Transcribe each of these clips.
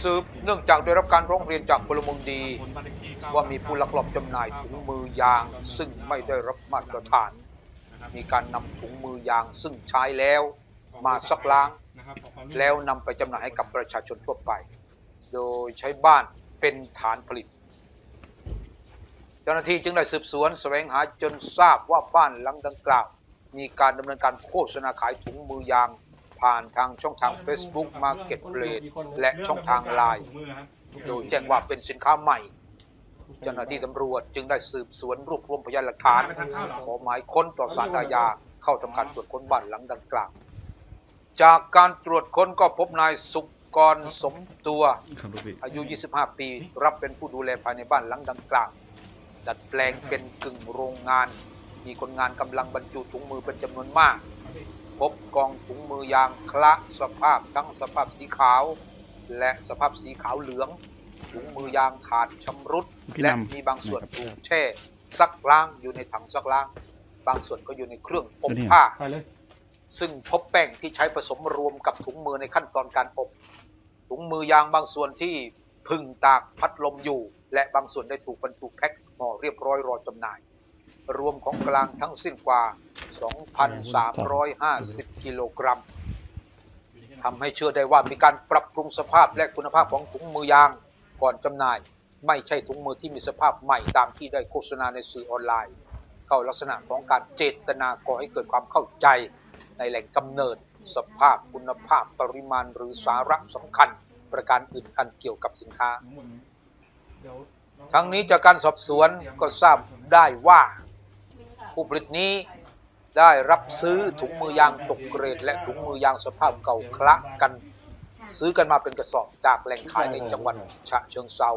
สืบเนื่องจากได้รับการร้องเรียนจากพลเมืองดีคนบ้านเลขที่เก้ว่ามีผู้ลักลอบจำหน่ายถุงมือยาง ซึ่งไม่ได้รับมาตรฐานนะครับมีการนำถุงมือยางซึ่งใช้แล้วมาซักล้างนะครับขอความร่มมือแล้วนำไปจำหน่ายให้กับประชาชนทั่วไป โดยใช้บ้านเป็นฐานผลิต เจ้าหน้าที่จึงได้สืบสวนแสวงหาจนทราบว่าบ้านหลังดังกล่าว มีการดำเนินการโฆษณาขายถุงมือยาง ผ่านทางช่องทาง Facebook Marketplace และช่องทางไลน์ถุงมือนะครับโดยแจ้งว่าเป็นสินค้าใหม่ เจ้าหน้าที่ตำรวจจึงได้สืบสวนรวบรวมพยานหลักฐาน ขอหมายค้นต่อสารอาญาเข้าทำการตรวจค้นบ้านหลังดังกล่าว จากการตรวจค้นก็พบนายสุกรสมตัวครับลูกพี่อายุ 25 ปี รับเป็นผู้ดูแลภายในบ้านหลังดังกล่าว ดัดแปลงเป็นกึ่งโรงงาน มีคนงานกำลังบรรจุถุงมือเป็นจำนวนมาก พบกองถุงมือยางคละสภาพทั้งสภาพสีขาว และสภาพสีขาวเหลือง ถุงมือยางขาดชำรุดพี่และนำมีบางส่วนนะครับถูกแช่ซักล้างอยู่ในถังซักล้าง บางส่วนก็อยู่ในเครื่องอบตัวนี้ผ้าไปเลยซึ่งพบแป้งที่ใช้ผสมรวมกับถุงมือในขั้นตอนการอบ ถุงมือยางบางส่วนที่พึ่งตากพัดลมอยู่ และบางส่วนได้ถูกบรรจุแพ็คห่อเรียบร้อยรอจำหน่าย รวมของกลางทั้งสิ้นกว่า 2,350 กิโลกรัมทำให้เชื่อได้ว่ามีการปรับปรุงสภาพและคุณภาพของถุงมือยางก่อนจำหน่าย ไม่ใช่ถุงมือที่มีสภาพใหม่ตามที่ได้โฆษณาในสื่อออนไลน์ เข้าลักษณะของการเจตนาก่อให้เกิดความเข้าใจ ในแหล่งกำเนิด สภาพคุณภาพปริมาณหรือสาระสำคัญ ประการอื่นอันเกี่ยวกับสินค้าทั้งหมดนี้เดี๋ยวทั้งนี้จากการสอบสวนก็ทราบได้ว่า ผู้ผลิตนี้ได้รับซื้อถุงมือยางตกเกรด และถุงมือยางสภาพเก่าคละกัน ซื้อกันมาเป็นกระสอบจากแหล่งขายในจังหวัดฉะเชิงเซา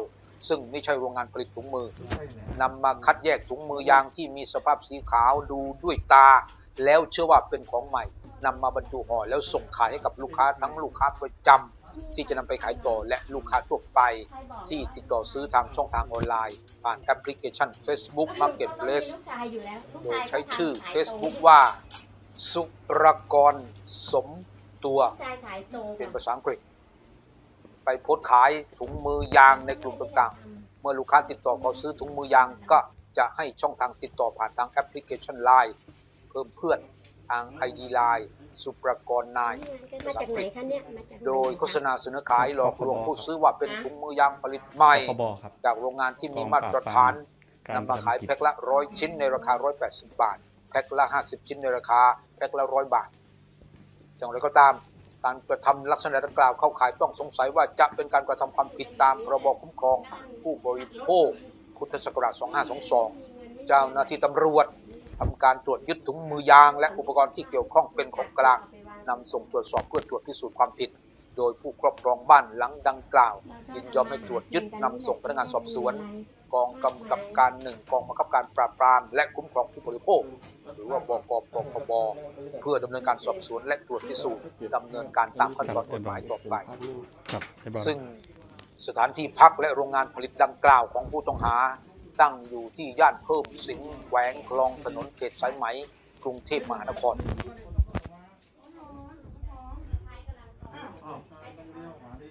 ซึ่งไม่ใช่โรงงานผลิตถุงมือนำมาคัดแยกถุงมือยางที่มีสภาพสีขาวดูด้วยตา แล้วเชื่อว่าเป็นของใหม่นำมาบรรจุห่อแล้วส่งขายให้กับลูกค้าทั้งลูกค้าประจำ ที่จะนำไปขายต่อและลูกค้าทั่วไป ที่ติดต่อซื้อทางช่องทางออนไลน์ ผ่านแอปพลิเคชัน Facebook Marketplace โดยใช้ชื่อ Facebook ว่า สุรกรสมตัว เป็นภาษาอังกฤษ ไปโพสขายถุงมือยางในกลุ่มต่างๆ เมื่อลูกค้าติดต่อขอซื้อถุงมือยางก็จะให้ช่องทางติดต่อผ่านทางแอปพลิเคชัน Line เพิ่มเพื่อนทาง ID Line สุปรกรนายมาจากไหนคะเนี่ยมาจากไหนโดยโฆษณาเสนอขายหลอกลวงผู้ซื้อว่าเป็นถุงมือยางผลิตใหม่ขบครับจากโรงงานที่มีมาตรฐานนำมาขายแพ็คละร้อยชิ้นในราคา 180 บาท แพ็คละ 50 ชิ้นในราคา แพ็คละร้อยบาทอย่างไรก็ตาม การกระทำลักษณะดังกล่าวเข้าข่ายต้องสงสัยว่าจะเป็นการกระทำความผิดตามพรบคุ้มครอง ผู้บริโภคพุทธศักราช 2522 เจ้าหน้าที่ตำรวจ ทำการตรวจยึดถุงมือยาง และอุปกรณ์ที่เกี่ยวข้องเป็นของกลางนำส่งตรวจสอบเพื่อตรวจพิสูจน์ความผิด โดยผู้ครอบครองบ้านหลังดังกล่าว ยินยอมให้ตรวจยึดนำส่งพนักงานสอบสวน กองกำกับการหนึ่งกองบังคับการปราบปราม และคุ้มครองผู้บริโภค หรือว่าบกปคบเพื่อดำเนินการสอบสวน และตรวจพิสูจน์ดำเนินการตามขั้นตอนกฎหมายต่อไปครับให้บอกซึ่งสถานที่พักและโรงงานผลิตดังกล่าวของผู้ต้องหา ตั้งอยู่ที่ย่านเพิ่มสินแขวงคลองถนนเขตสายไหม กรุงเทพมหานครอ้าวใช่ต้องเรียกออกมาดิ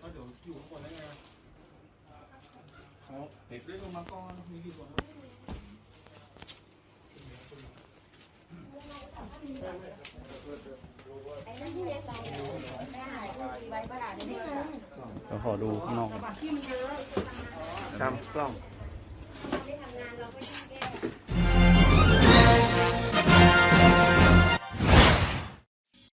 ก็เดี๋ยวอยู่ข้างบนได้ไงเขาเด็กเรียกลงมาก่อนมีกี่คนครับเราขอดูข้างนอกก่อน ตามกล้อง ไม่ทำงานเราไม่ต้องแก้